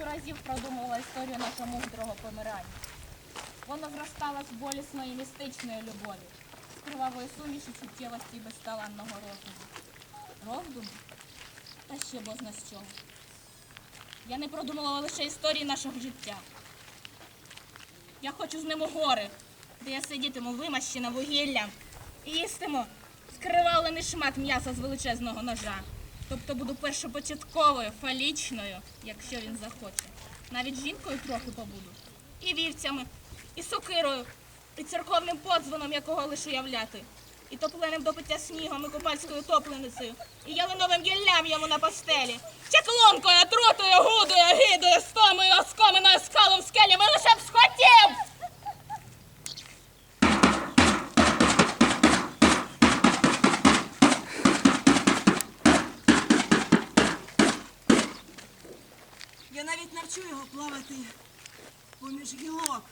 тисячу разів продумувала історію нашого мудрого помирання. Воно зростало з болісної містичної любові, з кривавої суміші чуттєвості і безталанного розуму. Роздуму? Та ще бозна з чого. Я не продумувала лише історії нашого життя. Я хочу з ним у гори, де я сидітиму вимащена вугіллям і їстиму скривавлений шмат м'яса з величезного ножа. Тобто буду першопочатковою, фалічною, якщо він захоче. Навіть жінкою трохи побуду. І вівцями, і сокирою, і церковним подзвоном, якого лиш уявляти. І топленим до пиття снігом, і купальською топленицею, і ялиновим гіллям йому на постелі, чаклункою, отрутою, гудою, гидою, стомою, оскоминою скалом скелями, лише б Я навіть навчу його плавати поміж гілок.